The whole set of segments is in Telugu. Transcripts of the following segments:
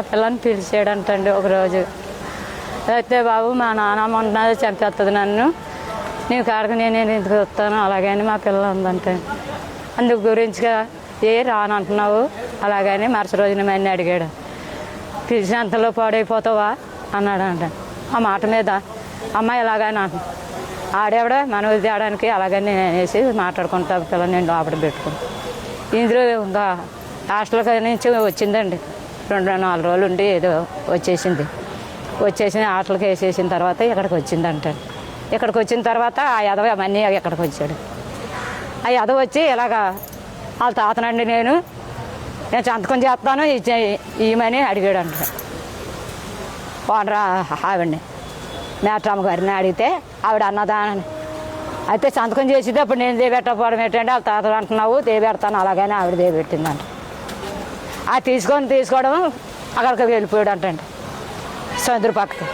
పిల్లని పిలిచాడంటండి ఒకరోజు. అయితే బాబు మా నానమ్మ ఉన్నది చంపేస్తుంది నన్ను. నీవు కాడకు నేను ఎందుకు వస్తాను? అలాగని మా పిల్ల ఉందంటే. అందుకు గురించిగా ఏ రానంటున్నావు? అలాగని మరుసటి రోజున మన్ని అడిగాడు. పిలిచినంతలో పాడైపోతావా? అన్నాడు అంట ఆ మాట మీద అమ్మాయి ఇలాగని అంట. ఆడేవిడ మనం తేడానికి అలాగని అనేసి మాట్లాడుకుంటా పిల్లలు నేను లోపల పెట్టుకుని ఇందులో ఇంకా హాస్టల్ నుంచి వచ్చిందండి. రెండు నాలుగు రోజులు ఉండి ఏదో వచ్చేసింది. వచ్చేసి ఆటలకి వేసేసిన తర్వాత ఇక్కడికి వచ్చింది అంటాడు. ఇక్కడికి వచ్చిన తర్వాత ఆ యదవ మన్నీ ఇక్కడికి వచ్చాడు. ఆ యదవ వచ్చి ఇలాగా వాళ్ళ తాతనండి నేను నేను సంతకం చేస్తాను ఇచ్చే- అడిగాడు అంట ఓనరా ఆవిడని మేట్రమ్మ గారిని అడిగితే ఆవిడ అన్నదానని అయితే సంతకం చేసేది అప్పుడు నేను దేబెట్టకపోవడం ఏంటంటే వాళ్ళ తాత అంటున్నావు దేబెడతాను అలాగని ఆవిడ దేబెట్టిందంట. ఆ తీసుకొని తీసుకోవడం అక్కడికి వెళ్ళిపోయాడు అంటండి. సముద్ర పక్కకి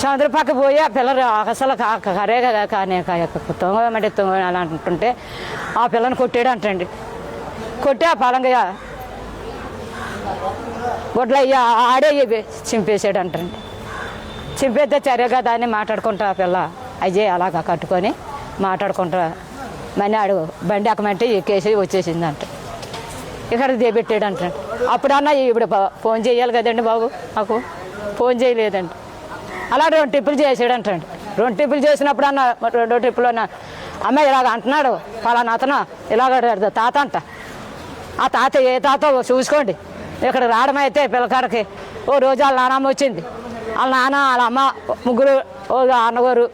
సముద్ర పక్క పోయి ఆ పిల్లలు అసలు కా- కరే కదా కానీ తొంగమంటే తొంగ అని అంటుంటే ఆ పిల్లని కొట్టాడు అంటండి. కొట్టి ఆ పలంగా గుడ్ల అయ్యా ఆడే చింపేసాడు అంటండి. చింపేస్తే సరే కదా అని మాట్లాడుకుంటా ఆ పిల్ల. అయ్యే అలాగా కట్టుకొని మాట్లాడుకుంటా. మనీ ఆడు బండి ఎక్కమంటే ఎక్కేసి వచ్చేసిందంట. ఇక్కడ దేబెట్టాడు అంట అప్పుడన్నా ఇప్పుడు ఫోన్ చేయాలి కదండి బాబు మాకు ఫోన్ చేయలేదండి. అలా రెండు టిప్పులు చేసాడు అంటాడు రెండు టిప్పులు చేసినప్పుడు అన్న రెండో టిప్పులు అన్న అమ్మ ఇలాగ అంటున్నాడు పలానా అతను ఇలాగ తాత అంట. ఆ తాత ఏ తాత చూసుకోండి. ఇక్కడ రావడం అయితే పిల్లకాడికి ఓ రోజు వాళ్ళ నానమ్మ వచ్చింది. వాళ్ళ నాన్న వాళ్ళ అమ్మ ముగ్గురు ఓ అన్నగారు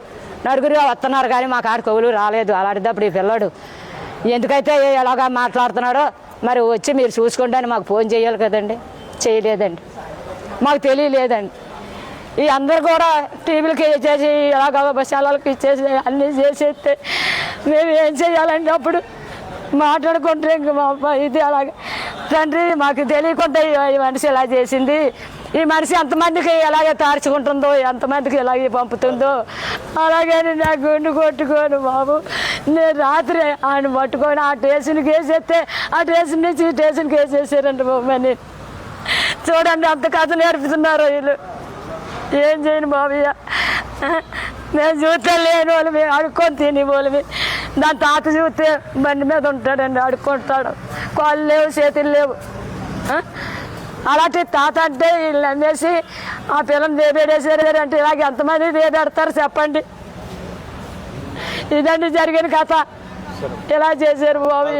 నలుగురు వస్తున్నారు కానీ మా కాడికి ఎవరు రాలేదు. అలాంటిదప్పుడు ఈ పిల్లాడు ఎందుకైతే ఎలాగా మాట్లాడుతున్నాడో మరి వచ్చి మీరు చూసుకోండి అని మాకు ఫోన్ చేయాలి కదండి. చేయలేదండి. మాకు తెలియలేదండి. ఈ అందరు కూడా టీవీలకి ఇచ్చేసి ఎలా బస్సాలకి ఇచ్చేసి అన్నీ చేసేస్తే మేము ఏం చేయాలండి అప్పుడు? మాట్లాడుకుంటే ఇంక మా అబ్బాయి ఇది అలాగే. తండ్రి మాకు తెలియకుండా ఈ- ఈ మనిషి ఇలా చేసింది. ఈ మనిషి ఎంతమందికి ఎలాగే తార్చుకుంటుందో ఎంతమందికి ఎలాగే పంపుతుందో అలాగే నా గుండు కొట్టుకోను బాబు. నేను రాత్రి ఆయన పట్టుకొని ఆ స్టేషన్కి వేసేస్తే ఆ స్టేషన్ నుంచి ఈ స్టేషన్కి వేసేసారండి బాబు చూడండి అంత కథ నేర్పుతున్నారు వీళ్ళు. ఏం చేయను బాబయ్య. మేము చూస్తే లేని వాళ్ళు మేము అడుక్కొని తిని వాళ్ళమి. దాని తాత చూస్తే బండి మీద ఉంటాడండి అడుక్కుంటాడు కాళ్ళు లేవు చేతులు లేవు. అలాంటి తాత అంటే వీళ్ళు అమ్మేసి ఆ పిల్లని దేబేడేసారు అంటే ఇలాగ ఎంతమంది దేబెడతారు చెప్పండి. ఇదండి జరిగిన కథ. ఇలా చేశారు బాబు